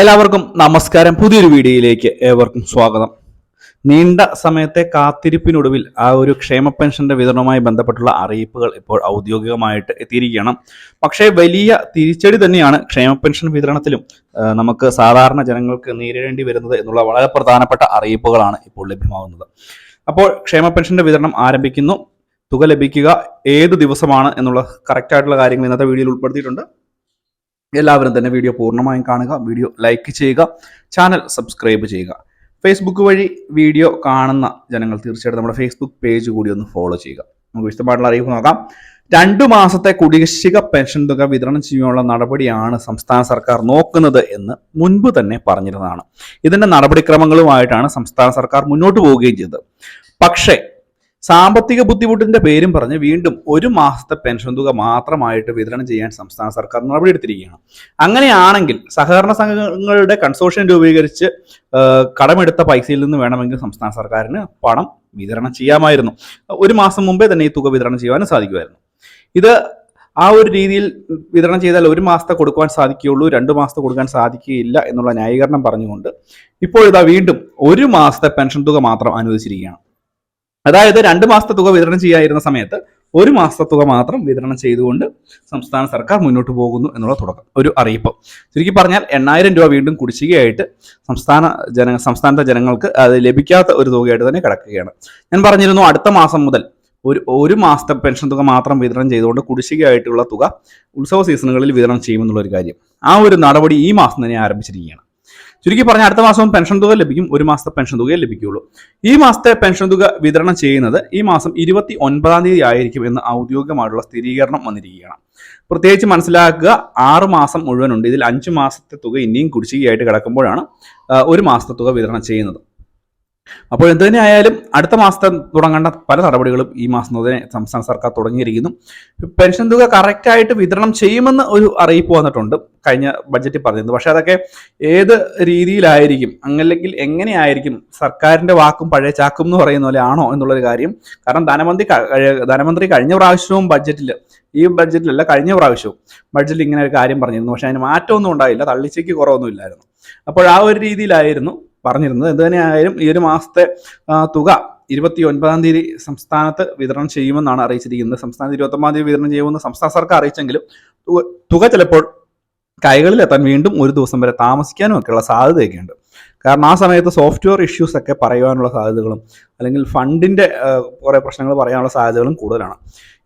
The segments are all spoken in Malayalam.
എല്ലാവർക്കും നമസ്കാരം. പുതിയൊരു വീഡിയോയിലേക്ക് ഏവർക്കും സ്വാഗതം. നീണ്ട സമയത്തെ കാത്തിരിപ്പിനൊടുവിൽ ആ ഒരു ക്ഷേമ പെൻഷന്റെ വിതരണവുമായി ബന്ധപ്പെട്ടുള്ള അറിയിപ്പുകൾ ഇപ്പോൾ ഔദ്യോഗികമായിട്ട് എത്തിയിരിക്കുകയാണ്. പക്ഷേ വലിയ തിരിച്ചടി തന്നെയാണ് ക്ഷേമ പെൻഷൻ വിതരണത്തിലും നമുക്ക് സാധാരണ ജനങ്ങൾക്ക് നേരിടേണ്ടി വരുന്നത് എന്നുള്ള വളരെ പ്രധാനപ്പെട്ട അറിയിപ്പുകളാണ് ഇപ്പോൾ ലഭ്യമാകുന്നത്. അപ്പോൾ ക്ഷേമ പെൻഷന്റെ വിതരണം ആരംഭിക്കുന്നു. തുക ലഭിക്കുക ഏത് ദിവസമാണ് എന്നുള്ള കറക്റ്റ് ആയിട്ടുള്ള കാര്യങ്ങൾ ഇന്നത്തെ വീഡിയോയിൽ ഉൾപ്പെടുത്തിയിട്ടുണ്ട്. എല്ലാവരും തന്നെ വീഡിയോ പൂർണമായും കാണുക. വീഡിയോ ലൈക്ക് ചെയ്യുക. ചാനൽ സബ്സ്ക്രൈബ് ചെയ്യുക. ഫേസ്ബുക്ക് വഴി വീഡിയോ കാണുന്ന ജനങ്ങൾ തീർച്ചയായിട്ടും നമ്മുടെ ഫേസ്ബുക്ക് പേജ് കൂടി ഒന്ന് ഫോളോ ചെയ്യുക. നമുക്ക് വിശദമായിട്ടുള്ള അറിയിപ്പ് നോക്കാം. രണ്ടു മാസത്തെ കുടിശ്ശിക പെൻഷൻ തുക വിതരണം ചെയ്യാനുള്ള നടപടിയാണ് സംസ്ഥാന സർക്കാർ നോക്കുന്നത് എന്ന് മുൻപ് തന്നെ പറഞ്ഞിരുന്നതാണ്. ഇതിന്റെ നടപടിക്രമങ്ങളുമായിട്ടാണ് സംസ്ഥാന സർക്കാർ മുന്നോട്ട് പോവുകയും ചെയ്തത്. പക്ഷേ സാമ്പത്തിക ബുദ്ധിമുട്ടിന്റെ പേരും പറഞ്ഞ് വീണ്ടും ഒരു മാസത്തെ പെൻഷൻ തുക മാത്രമായിട്ട് വിതരണം ചെയ്യാൻ സംസ്ഥാന സർക്കാർ നടപടി എടുത്തിരിക്കുകയാണ് അങ്ങനെയാണെങ്കിൽ സഹകരണ സംഘങ്ങളുടെ കൺസോഷ്യം രൂപീകരിച്ച് കടമെടുത്ത പൈസയിൽ നിന്ന് വേണമെങ്കിൽ സംസ്ഥാന സർക്കാരിന് പണം വിതരണം ചെയ്യാമായിരുന്നു. ഒരു മാസം മുമ്പേ തന്നെ ഈ തുക വിതരണം ചെയ്യുവാനും സാധിക്കുമായിരുന്നു. ഇത് ആ ഒരു രീതിയിൽ വിതരണം ചെയ്താൽ ഒരു മാസത്തെ കൊടുക്കുവാൻ സാധിക്കുകയുള്ളൂ രണ്ട് മാസത്തെ കൊടുക്കാൻ സാധിക്കുകയില്ല എന്നുള്ള ന്യായീകരണം പറഞ്ഞുകൊണ്ട് ഇപ്പോൾ ഇതാ വീണ്ടും ഒരു മാസത്തെ പെൻഷൻ തുക മാത്രം അനുവദിച്ചിരിക്കുകയാണ്. അതായത് രണ്ട് മാസത്തെ തുക വിതരണം ചെയ്യാതിരുന്ന സമയത്ത് ഒരു മാസത്തെ തുക മാത്രം വിതരണം ചെയ്തുകൊണ്ട് സംസ്ഥാന സർക്കാർ മുന്നോട്ട് പോകുന്നു എന്നുള്ള തുടക്കം ഒരു അറിയിപ്പ്. ചുരുക്കി പറഞ്ഞാൽ എണ്ണായിരം രൂപ വീണ്ടും കുടിശ്ശികയായിട്ട് സംസ്ഥാന ജന സംസ്ഥാനത്തെ ജനങ്ങൾക്ക് അത് ലഭിക്കാത്ത ഒരു തുകയായിട്ട് തന്നെ കിടക്കുകയാണ്. ഞാൻ പറഞ്ഞിരുന്നു അടുത്ത മാസം മുതൽ ഒരു ഒരു മാസത്തെ പെൻഷൻ തുക മാത്രം വിതരണം ചെയ്തുകൊണ്ട് കുടിശ്ശികയായിട്ടുള്ള തുക ഉത്സവ സീസണുകളിൽ വിതരണം ചെയ്യുമെന്നുള്ള ഒരു കാര്യം. ആ ഒരു നടപടി ഈ മാസം തന്നെ ആരംഭിച്ചിരിക്കുകയാണ്. ചുരുക്കി പറഞ്ഞാൽ അടുത്ത മാസവും പെൻഷൻ തുക ലഭിക്കും ഒരു മാസത്തെ പെൻഷൻ തുകയെ ലഭിക്കുകയുള്ളൂ. ഈ മാസത്തെ പെൻഷൻ തുക വിതരണം ചെയ്യുന്നത് ഈ മാസം ഇരുപത്തി ഒൻപതാം തീയതി ആയിരിക്കും എന്ന് ഔദ്യോഗികമായിട്ടുള്ള സ്ഥിരീകരണം വന്നിരിക്കുകയാണ്. പ്രത്യേകിച്ച് മനസ്സിലാക്കുക ആറ് മാസം മുഴുവനുണ്ട്. ഇതിൽ അഞ്ച് മാസത്തെ തുക ഇനിയും കുടിശ്ശികയായിട്ട് കിടക്കുമ്പോഴാണ് ഒരു മാസത്തെ തുക വിതരണം ചെയ്യുന്നത്. അപ്പോൾ എന്ത് തന്നെ ആയാലും അടുത്ത മാസത്തെ തുടങ്ങേണ്ട പല നടപടികളും ഈ മാസം തന്നെ സംസ്ഥാന സർക്കാർ തുടങ്ങിയിരിക്കുന്നു. പെൻഷൻ തുക കറക്റ്റായിട്ട് വിതരണം ചെയ്യുമെന്ന് ഒരു അറിയിപ്പ് വന്നിട്ടുണ്ട്. കഴിഞ്ഞ ബഡ്ജറ്റിൽ പറഞ്ഞിരുന്നു. പക്ഷേ അതൊക്കെ ഏത് രീതിയിലായിരിക്കും? അങ്ങല്ലെങ്കിൽ എങ്ങനെയായിരിക്കും? സർക്കാരിന്റെ വാക്കും പഴയ ചാക്കും എന്ന് പറയുന്ന പോലെ ആണോ എന്നുള്ളൊരു കാര്യം. കാരണം ധനമന്ത്രി ധനമന്ത്രി കഴിഞ്ഞ പ്രാവശ്യവും ബഡ്ജറ്റിൽ ഈ ബഡ്ജറ്റിലല്ല കഴിഞ്ഞ പ്രാവശ്യവും ബഡ്ജറ്റിൽ ഇങ്ങനെ ഒരു കാര്യം പറഞ്ഞിരുന്നു. പക്ഷേ അതിന് മാറ്റമൊന്നും ഉണ്ടായില്ല. തള്ളിച്ചയ്ക്ക് കുറവൊന്നും ഇല്ലായിരുന്നു. അപ്പോൾ ആ ഒരു രീതിയിലായിരുന്നു. പറഞ്ഞിരുന്നത്. എന്ത് തന്നെയായാലും ഈ ഒരു മാസത്തെ തുക ഇരുപത്തി ഒൻപതാം തീയതി സംസ്ഥാനത്ത് വിതരണം ചെയ്യുമെന്നാണ് അറിയിച്ചിരിക്കുന്നത്. സംസ്ഥാനത്ത് ഇരുപത്തി ഒമ്പതാം തീയതി വിതരണം ചെയ്യുമെന്ന് സംസ്ഥാന സർക്കാർ അറിയിച്ചെങ്കിലും തുക- ചിലപ്പോൾ കൈകളിലെത്താൻ വീണ്ടും ഒരു ദിവസം വരെ താമസിക്കാനും ഒക്കെയുള്ള സാധ്യതയൊക്കെ ഉണ്ട് കാരണം ആ സമയത്ത് സോഫ്റ്റ്വെയർ ഇഷ്യൂസ് ഒക്കെ പറയുവാനുള്ള സാധ്യതകളും അല്ലെങ്കിൽ ഫണ്ടിന്റെ കുറേ പ്രശ്നങ്ങൾ പറയാനുള്ള സാധ്യതകളും കൂടുതലാണ്.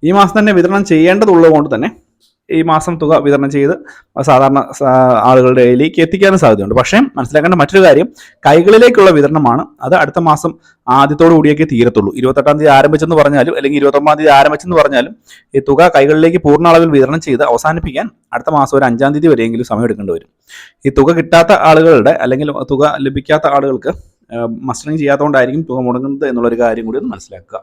ഈ മാസം തന്നെ വിതരണം ചെയ്യേണ്ടതുള്ളതുകൊണ്ട് തന്നെ ഈ മാസം തുക വിതരണം ചെയ്ത് സാധാരണ ആളുകളുടെ കയ്യിലേക്ക് എത്തിക്കാനും സാധ്യതയുണ്ട്. പക്ഷേ മനസ്സിലാക്കേണ്ട മറ്റൊരു കാര്യം കൈകളിലേക്കുള്ള വിതരണമാണ് അത് അടുത്ത മാസം ആദ്യത്തോടു കൂടിയൊക്കെ തീരത്തുള്ളൂ. ഇരുപത്തെട്ടാം തീയതി ആരംഭിച്ചെന്ന് പറഞ്ഞാലും അല്ലെങ്കിൽ ഇരുപത്തൊമ്പതാം തീയതി ആരംഭിച്ചെന്ന് പറഞ്ഞാലും ഈ തുക കൈകളിലേക്ക് പൂർണ അളവിൽ വിതരണം ചെയ്ത് അവസാനിപ്പിക്കാൻ അടുത്ത മാസം ഒരു അഞ്ചാം തീയതി വരെയെങ്കിലും സമയം എടുക്കേണ്ടി വരും. ഈ തുക കിട്ടാത്ത ആളുകളുടെ അല്ലെങ്കിൽ തുക ലഭിക്കാത്ത ആളുകൾക്ക് മസ്റ്ററിങ് ചെയ്യാത്തതുകൊണ്ടായിരിക്കും തുക മുടങ്ങുന്നത് എന്നുള്ളൊരു കാര്യം കൂടി ഒന്ന് മനസ്സിലാക്കുക.